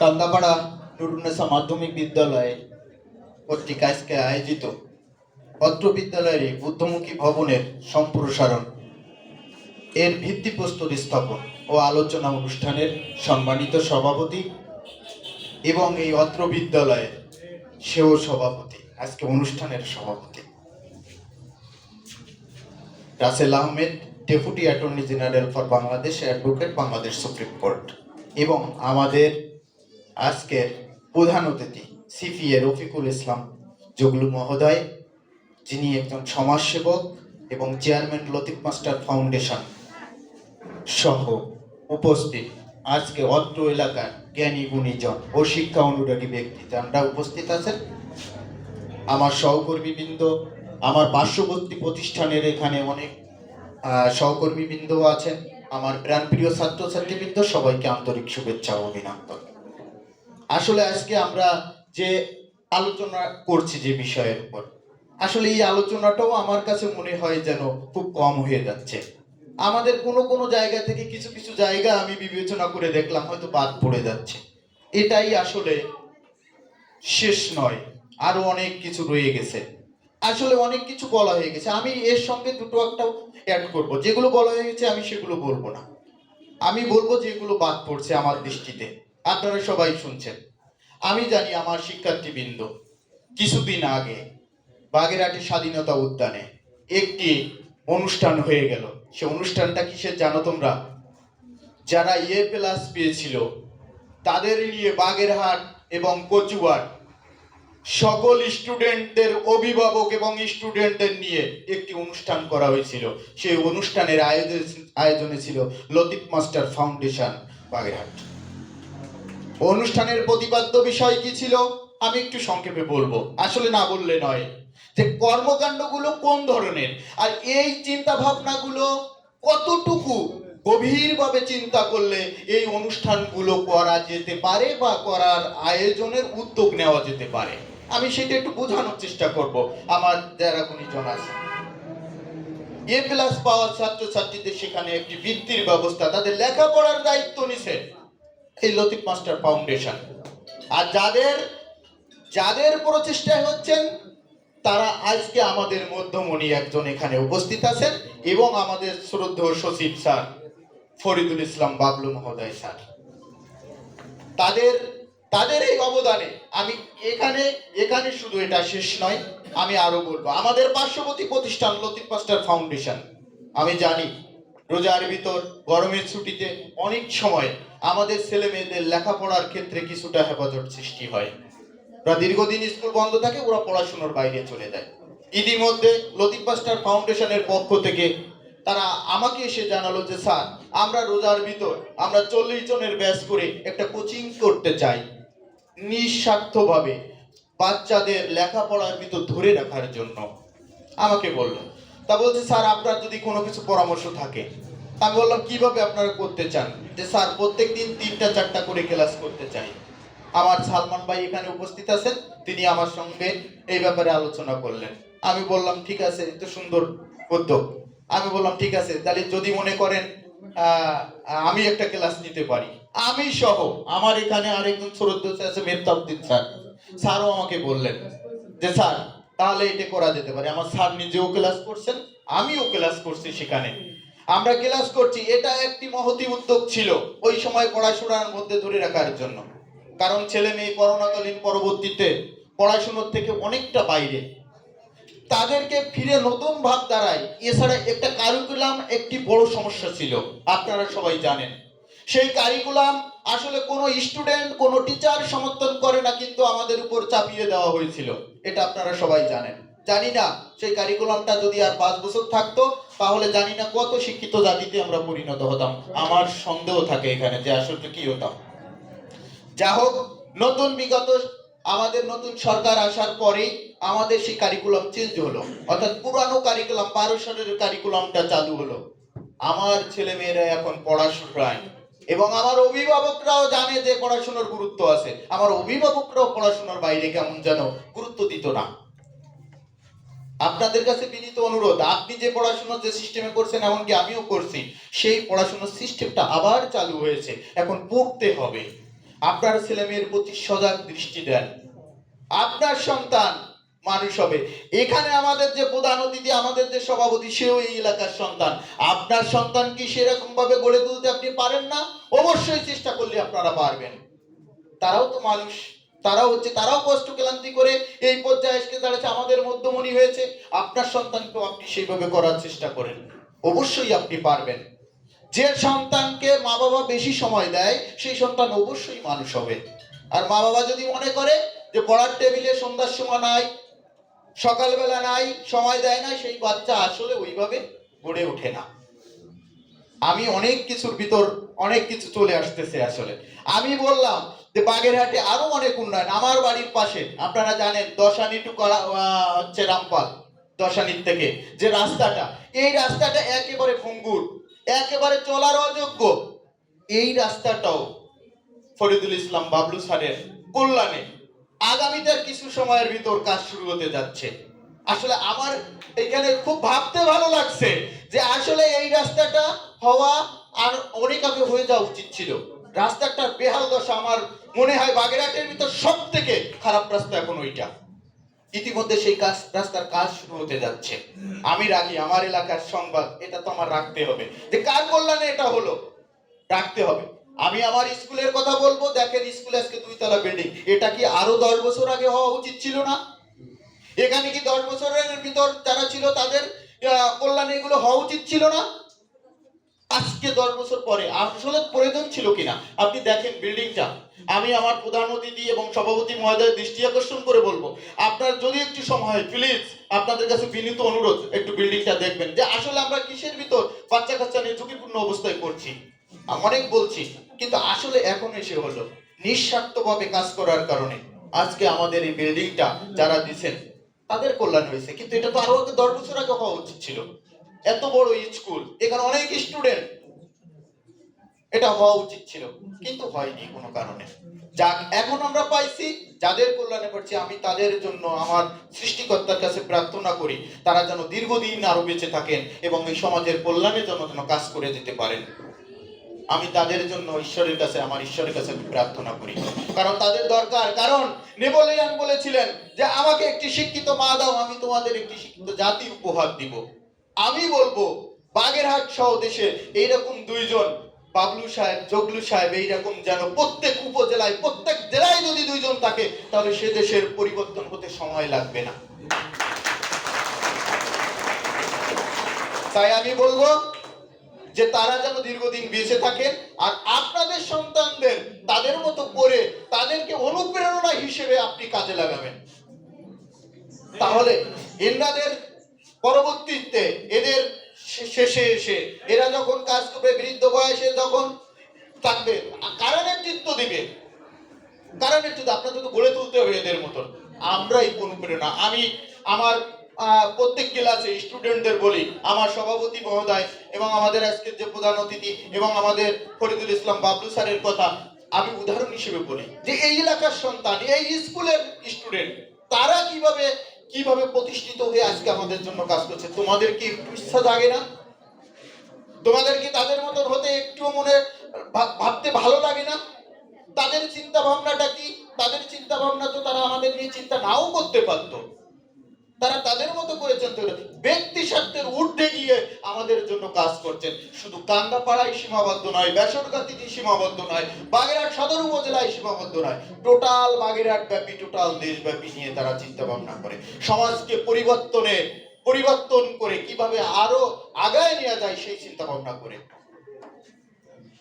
কান্দাপাড়া নুরুন্নেসা মাধ্যমিক বিদ্যালয়ে কর্তৃক আজকে আয়োজিত অত্র বিদ্যালয়ের বুদ্ধমুখী ভবনের সম্প্রসারণ। এর ভিত্তিপ্রস্তর স্থাপন ও আলোচনা অনুষ্ঠানের সম্মানিত সভাপতি এবং এই অত্র বিদ্যালয়ের সেও সভাপতি, আজকে অনুষ্ঠানের সভাপতি। Rasel Ahmed, deputy attorney general for Bangladesh advocate, Bangladesh supreme court এবং আমাদের আজকের প্রধান অতিথি সিপিএ রফিকুল ইসলাম জগলু মহোদয় যিনি একজন সমাজসেবক এবং চেয়ারম্যান লতিফ মাস্টার ফাউন্ডেশন সহ উপস্থিত আজকে অত্র এলাকার জ্ঞানী গুণীজন ও শিক্ষা অনুরাগী ব্যক্তি। যারা উপস্থিত আছেন। আমার সহকর্মীবৃন্দ আমার পার্শ্ববর্তী প্রতিষ্ঠানের এখানে অনেক আহ, সহকর্মীবৃন্দ আছেন। আমার প্রাণপ্রিয় ছাত্রছাত্রীবৃন্দ সবাইকে আন্তরিক শুভেচ্ছা অভিনন্দন। আসলে আজকে আমরা যে আলোচনা করছি যে বিষয়ের উপর, আসলে এই আলোচনাটাও আমার কাছে মনে হয় যেন খুব কম হয়ে যাচ্ছে। আমাদের কোনো কোনো জায়গা থেকে কিছু কিছু জায়গা আমি বিবেচনা করে দেখলাম, হয়তো বাদ পড়ে যাচ্ছে। এটাই আসলে শেষ নয়, আরও অনেক কিছু রয়ে গেছে। আসলে অনেক কিছু বলা হয়ে গেছে। আমি এর সঙ্গে দুটো একটা অ্যাড করব। যেগুলো বলা হয়ে গেছে আমি সেগুলো বলব না। আমি বলব যেগুলো বাদ পড়ছে আমার দৃষ্টিতে। আপনারা সবাই শুনছেন। আমি জানি আমার শিক্ষার্থীবৃন্দ, কিছুদিন আগে বাগেরহাটি স্বাধীনতা উদ্যানে একটি অনুষ্ঠান হয়ে গেল। সে অনুষ্ঠানটা কিসের জানো তোমরা? যারা ইয়ে প্লাস পেয়েছিল, তাদের নিয়ে বাগেরহাট এবং কচুয়ার সকল স্টুডেন্টদের অভিভাবক এবং স্টুডেন্টদের নিয়ে একটি অনুষ্ঠান করা হয়েছিল। সেই অনুষ্ঠানের আয়োজন আয়োজনে ছিল লতিফ মাস্টার ফাউন্ডেশন বাগেরহাট। অনুষ্ঠানের প্রতিপাদ্য বিষয় কি ছিল? আমি একটু সংক্ষেপে বলব। আসলে না বললে নয়। যে কর্মকাণ্ডগুলো কোন ধরনের? আর এই চিন্তা ভাবনাগুলো কতটুকু গভীরভাবে চিন্তা করলে এই অনুষ্ঠানগুলো করা যেতে পারে বা করার আয়োজনের উদ্যোগ নেওয়া যেতে পারে? আমি সেটা একটু বোঝানোর চেষ্টা করব। আমার যারা গুণীজন আছে এ প্লাস পাওয়ার ছাত্রছাত্রীদের সেখানে একটি বৃত্তির ব্যবস্থা। তাদের লেখাপড়ার দায়িত্ব নিছে এই লতিফ মাস্টার ফাউন্ডেশন। আর যাদের যাদের প্রচেষ্টায় হচ্ছেন, তারা আজকে আমাদের মধ্যমণি একজন এখানে উপস্থিত আছেন এবং আমাদের শ্রদ্ধেয় সচিব স্যার ফরিদুল ইসলাম বাবলু মহোদয় স্যার। তাদের তাদের এই অবদানে আমি এখানে এখানে শুধু এটা শেষ নয়, আমি আরও বলব, আমাদের পার্শ্ববর্তী প্রতিষ্ঠান লতিফ মাস্টার ফাউন্ডেশন, আমি জানি রোজার ভিতর, গরমের ছুটিতে অনেক সময় আমাদের ছেলে মেয়েদের লেখাপড়ার ক্ষেত্রে কিছুটা হেফাজত সৃষ্টি হয়। ওরা দীর্ঘদিন স্কুল বন্ধ থাকে, ওরা পড়াশোনার বাইরে চলে যায়। ইতিমধ্যে লতিফ মাস্টার ফাউন্ডেশনের পক্ষ থেকে তারা আমাকে এসে জানালো যে, স্যার, আমরা রোজার ভিতর আমরা চল্লিশ জনের ব্যাস করে একটা কোচিং করতে চাই। নিঃস্বার্থভাবে বাচ্চাদের লেখাপড়ার ভিতর ধরে রাখার জন্য। আমাকে বলল। তা বলছে, স্যার, আপনার যদি কোনো কিছু পরামর্শ থাকে। আমি বললাম, কীভাবে আপনারা করতে চান? যে, স্যার প্রত্যেক দিন তিনটা, চারটা করে ক্লাস করতে চাই। আমার সালমান ভাই এখানে উপস্থিত আছেন, তিনি আমার সঙ্গে এই ব্যাপারে আলোচনা করলেন। আমি বললাম, ঠিক আছে, এত সুন্দর উদ্যোগ। আমি বললাম, ঠিক আছে, তাহলে যদি মনে করেন আমি একটা ক্লাস নিতে পারি। আমি সহ আমার এখানে আরেকজন শ্রদ্ধা আছে মেহতাবুদ্দিন স্যার। স্যারও আমাকে বললেন যে, স্যার তাহলে এটা করা যেতে পারে। আমার স্যার নিজেও ক্লাস করছেন, আমিও ক্লাস করছি সেখানে। আমরা ক্লাস করছি, এটা একটি মহতি উদ্যোগ ছিল ওই সময় পড়াশোনার মধ্যে ধরে রাখার জন্য। কারণ ছেলে মেয়ে করোনাকালীন পরবর্তীতে পড়াশোনার থেকে অনেকটা বাইরে। তাদেরকে ফিরে নতুন ভাব দাঁড়ায়। এছাড়া একটা কারিকুলাম একটি বড় সমস্যা ছিল, আপনারা সবাই জানেন। সেই কারিকুলাম আসলে কোনো স্টুডেন্ট কোনো টিচার সমর্থন করে না, কিন্তু আমাদের উপর চাপিয়ে দেওয়া হয়েছিল। এটা আপনারা সবাই জানেন। জানি না, সেই কারিকুলামটা যদি আর পাঁচ বছর থাকতো, তাহলে জানি না কত শিক্ষিত জাতিতে আমরা পরিণত হতাম। আমার সন্দেহ থাকে এখানে যে আসলে কি হতাম। যা হোক, নতুন বিগত, আমাদের নতুন সরকার আসার পরে আমাদের সেই কারিকুলাম চেঞ্জ হলো। অর্থাৎ পুরানো কারিকুলাম বারো সালের কারিকুলামটা চালু হলো। আমার ছেলে মেয়েরা এখন পড়াশোনায় এবং আমার অভিভাবকরাও জানে যে পড়াশোনার গুরুত্ব আছে। আমার অভিভাবকরাও পড়াশোনার বাইরে কেমন যেন গুরুত্ব দিত না। আপনাদের কাছে বিনীত অনুরোধ, আপনি যে পড়াশোনার যে সিস্টেমে করছেন, এমনকি আমিও করছি, সেই পড়াশোনার সিস্টেমটা আবার চালু হয়েছে। এখন পড়তে হবে। আপনার ছেলে মেয়ের প্রতি সজাগ দৃষ্টি দেন। আপনার সন্তান মানুষ হবে। এখানে আমাদের যে প্রধান অতিথি, আমাদের যে সভাপতি, সেও এই এলাকার সন্তান। আপনার সন্তান কি সেরকম ভাবে গড়ে তুলতে আপনি পারেন না? অবশ্যই চেষ্টা করলে আপনারা পারবেন। তারাও তো মানুষ। তারাও হচ্ছে, তারাও কষ্ট, ক্লান্তি করে এই পর্যায়ে এসে দাঁড়াচ্ছে, আমাদের মধ্যমণি হয়েছে। আপনার সন্তানকেও আপনি সেইভাবে করার চেষ্টা করেন। অবশ্যই আপনি পারবেন। যে সন্তানকে মা বাবা বেশি সময় দেয়, সেই সন্তান অবশ্যই মানুষ হবে। আর মা বাবা যদি মনে করে যে পড়ার টেবিলে সন্ধ্যার সময় নাই সকালবেলা নাই, সময় দেয় না, সেই বাচ্চা আসলে ওইভাবে গড়ে ওঠে না। আমি অনেক কিছুর ভিতর অনেক কিছু চলে আসতেছে আসলে। আমি বললাম যে বাগেরহাটে আরও অনেক উন্নয়ন, আমার বাড়ির পাশে, আপনারা জানেন, দশানি টু করা হচ্ছে রামপাল দশানির থেকে যে রাস্তাটা। এই রাস্তাটা একেবারে ভঙ্গুর, একেবারে চলার অযোগ্য। এই রাস্তাটাও ফরিদুল ইসলাম বাবলু স্যারের কল্যাণে আগামীতে কিছু সময়ের ভিতর কাজ শুরু হতে যাচ্ছে। আসলে আমার এখানে খুব ভাবতে ভালো লাগছে যে আসলে এই রাস্তাটা হওয়া আর অনেক আগে হয়ে যাওয়া উচিত ছিল। রাস্তাটার বেহাল দশা আমার মনে হয় বাগেরহাটের ভিতর সব থেকে খারাপ রাস্তা এখন ওইটা। ইতিমধ্যে সেই কাজ, রাস্তার কাজ শুরু হতে যাচ্ছে। আমি রাখি আমার এলাকার সংবাদ, এটা তো আমার রাখতে হবে। যে কার কল্যাণে এটা হলো, রাখতে হবে। আমি আমার স্কুলের কথা বলব। দেখেন স্কুল আজকে দুইতলা বিল্ডিং এটা কি আরও দশ বছর আগে হওয়া উচিত ছিল না? এখানে কি দশ বছরের ভিতর যারা ছিল তাদের কল্যাণে এগুলো হওয়া উচিত ছিল না? আজকে দশ বছর পরে আসলে প্রয়োজন ছিল কিনা? আপনি দেখেন বিল্ডিংটা আমি আমার প্রধান অতিথি এবং সভাপতি মহোদয়ের দৃষ্টি আকর্ষণ করে বলব, আপনার যদি একটু সময় হয় প্লিজ আপনাদের কাছে বিনীত অনুরোধ, একটু বিল্ডিংটা দেখবেন যে আসলে আমরা কিসের ভিতর বাচ্চা কাচ্চা নিয়ে ঝুঁকিপূর্ণ অবস্থায় করছি অনেক বলছি, কিন্তু আসলে এখন এসে হলো, নিঃস্বার্থভাবে কাজ করার কারণে আজকে আমাদের এই বিল্ডিংটা যারা দিচ্ছেন তাদের কল্যাণ হয়েছে। কিন্তু এটা তো আরও দশ বছর আগে হওয়া উচিত ছিল। এত বড় স্কুল এখানে অনেক স্টুডেন্ট এটা হওয়া উচিত ছিল, কিন্তু হয়নি কোনো কারণে। যাক, এখন আমরা পাইছি, যাদের কল্যাণে করছি, আমি তাদের জন্য আমার সৃষ্টিকর্তার কাছে প্রার্থনা করি, তারা যেন দীর্ঘদিন আরও বেঁচে থাকেন এবং এই সমাজের কল্যাণের জন্য যেন কাজ করে যেতে পারেন। আমি তাদের জন্য ঈশ্বরের কাছে, আমার ঈশ্বরের কাছে প্রার্থনা করি। কারণ তাদের দরকার। কারণ নেপোলিয়ান বলেছিলেন যে, আমাকে একটি শিক্ষিত মা দাও, আমি তোমাদের একটি শিক্ষিত জাতি উপহার দিব। আমি বলব, বাগেরহাট সহ দেশে এইরকম দুইজন, বাবলু সাহেব, জগলু সাহেব, এইরকম যেন প্রত্যেক উপজেলায়, প্রত্যেক জেলায় যদি দুইজন থাকে, তাহলে সে দেশের পরিবর্তন হতে সময় লাগবে না। তাই আমি বলব যে তারা যেন দীর্ঘদিন বেঁচে থাকেন আর আপনাদের সন্তানদের তাদের মতো করে তাদেরকে অনুপ্রেরণা হিসেবে আপনি কাজে লাগাবেন। তাহলে এনাদের পরবর্তীতে এদের শেষে এসে এরা যখন কাজ করবে, বৃদ্ধ বয়সে যখন থাকবে কারা নেতৃত্ব দিবে। কারা নেতৃত্ব আপনাদের তো গড়ে তুলতে হবে এদের মতন। আমরাই অনুপ্রেরণা। আমি আমার প্রত্যেক ক্লাসে স্টুডেন্টদের বলি, আমার সভাপতি মহোদয় এবং আমাদের আজকের যে প্রধান অতিথি এবং আমাদের ফরিদুল ইসলাম বাবলু স্যারের কথা আমি উদাহরণ হিসেবে বলি, যে এই এলাকার সন্তান, এই স্কুলের স্টুডেন্ট তারা কীভাবে কীভাবে প্রতিষ্ঠিত হয়ে আজকে আমাদের জন্য কাজ করছে? তোমাদের কি একটু ইচ্ছা জাগে না? তোমাদের কি তাদের মতন হতে একটু মনে ভাবতে ভালো লাগে না? তাদের চিন্তা ভাবনাটা কি? তাদের চিন্তা ভাবনা তো তারা আমাদের নিয়ে চিন্তা নাও করতে পারতো। তারা তাদের মতো করেছেন তো ব্যক্তি স্বার্থের ঊর্ধ্বে গিয়ে আমাদের জন্য কাজ করছেন। শুধু কান্দাপাড়ায় সীমাবদ্ধ নয় বেসরকারিতে সীমাবদ্ধ নয়, বাগেরহাট সদর উপজেলায় সীমাবদ্ধ নয়। টোটাল বাগেরহাট ব্যাপী, টোটাল দেশব্যাপী নিয়ে তারা চিন্তা ভাবনা করে। সমাজকে পরিবর্তনে, পরিবর্তন করে কীভাবে আরও আগায় নেওয়া যায় সেই চিন্তা ভাবনা করে।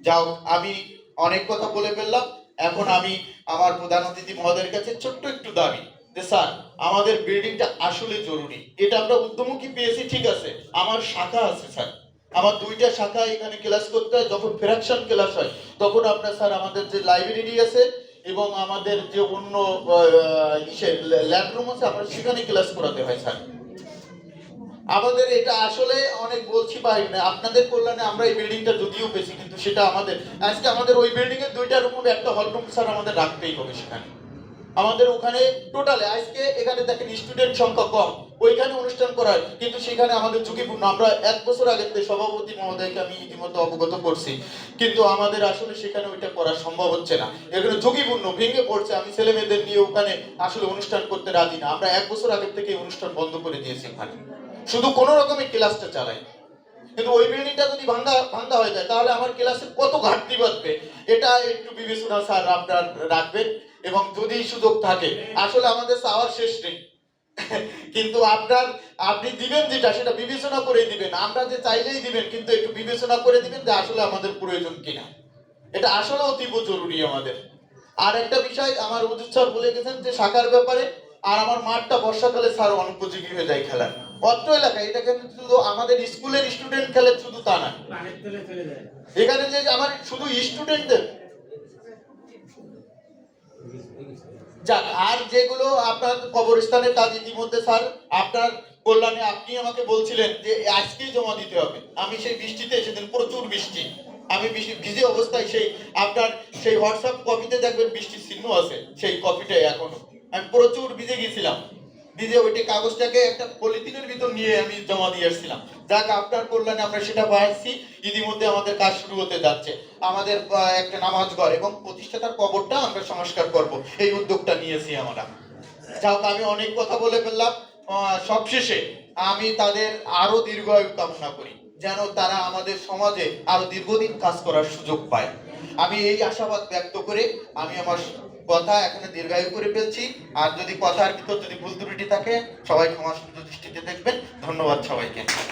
যাও, আমি অনেক কথা বলে ফেললাম। এখন আমি আমার প্রধান অতিথি মহোদয়ের কাছে ছোট্ট একটু দাবি। যে স্যার, আমাদের বিল্ডিংটা আসলে জরুরি। এটা আমরা উদ্যমুখী পেয়েছি, ঠিক আছে। আমার শাখা আছে, স্যার। আমার দুইটা শাখা এখানে ক্লাস করতে হয়। যখন ফ্র্যাকশন ক্লাস হয়, তখন আপনার স্যার, আমাদের যে লাইব্রেরি আছে এবং আমাদের যে অন্য ল্যাব রুম আছে, আমরা সেখানে ক্লাস করাতে হয়, স্যার। আমাদের এটা আসলে অনেক বলছি পারি না আপনাদের কল্যাণে আমরা এই বিল্ডিংটা যদিও পেয়েছি, কিন্তু সেটা আমাদের আজকে আমাদের ওই বিল্ডিং এর দুইটা রুম একটা হল রুম স্যার, আমাদের রাখতেই হবে সেখানে। আমাদের ওখানে টোটালে আজকে এখানে দেখেন স্টুডেন্ট সংখ্যা কম, ওইখানে অনুষ্ঠান করার, কিন্তু সেখানে আমাদের ঝুঁকিপূর্ণ। আমরা এক বছর আগে সভাপতি মহোদয়কে আমি ইতিমধ্যে অবগত করছি, কিন্তু আমাদের আসলে সেখানে ওইটা করা সম্ভব হচ্ছে না। এখানে ঝুঁকিপূর্ণ, ভেঙে পড়ছে, আমি ছেলে মেয়েদের নিয়ে ওখানে আসলে অনুষ্ঠান করতে রাজি না। আমরা এক বছর আগের থেকে অনুষ্ঠান বন্ধ করে দিয়েছি ওখানে শুধু কোনো রকমের ক্লাসটা চালাই। কিন্তু ওই বিল্ডিংটা যদি ভাঙ্গা ভাঙ্গা হয়ে যায়, তাহলে আমার ক্লাসে কত ঘাটতি বাঁধবে? এটা একটু বিবেচনা স্যার আপনার রাখবেন। এবং যদি সুযোগ থাকে আসলে আমাদের চাওয়ার শেষ নেই। কিন্তু আপনার আপনি দিবেন যেটা সেটা বিবেচনা করে দিবেন। আমরা যে চাইলেই দিবেন কিন্তু একটু বিবেচনা করে দিবেন যে আসলে আমাদের প্রয়োজন কিনা। এটা আসলে অতীব জরুরি আমাদের। আর একটা বিষয় আমার অজিত স্যার বলে গেছেন যে শাখার ব্যাপারে আর আমার মাঠটা বর্ষাকালে স্যার অনুপযোগী হয়ে যায় খেলার। অত্র এলাকায় এটা কিন্তু শুধু আমাদের স্কুলের স্টুডেন্ট খেলে শুধু তা না। এখানে যে আমার শুধু স্টুডেন্টদের আর যেগুলো আপনার কবরস্থানের কাজ ইতিমধ্যে, স্যার, আপনার কল্যাণে আপনি আমাকে বলছিলেন যে আজকেই জমা দিতে হবে। আমি সেই বৃষ্টিতে, সেদিন প্রচুর বৃষ্টি। আমি ভিজে অবস্থায় সেই আপনার সেই হোয়াটসঅ্যাপ কপিতে দেখবেন বৃষ্টির চিহ্ন আছে, সেই কপিটাই এখনও। আমি প্রচুর ভিজে গেছিলাম। ভিজে ওইটি কাগজটাকে একটা পলিথিনের ভিতর নিয়ে আমি জমা দিয়ে আসছিলাম। যাক, আপনার কল্যাণে আমরা সেটা পাচ্ছি ইতিমধ্যে আমাদের কাজ শুরু হতে যাচ্ছে। আমাদের একটা নামাজ ঘর এবং প্রতিষ্ঠাতার কবরটা আমরা সংস্কার করব। এই উদ্যোগটা নিয়েছি আমরা। যাক আমি অনেক কথা বলে ফেললাম। সবশেষে আমি তাদের আরও দীর্ঘায়ু কামনা করি, যেন তারা আমাদের সমাজে আরও দীর্ঘদিন কাজ করার সুযোগ পায়। আমি এই আশাবাদ ব্যক্ত করে আমি আমার কথা এখানে দীর্ঘায়ু করে ফেলছি। আর যদি কথার ভিতর যদি ভুল ত্রুটি থাকে, সবাই ক্ষমা সুন্দর দৃষ্টিতে দেখবেন। ধন্যবাদ সবাইকে।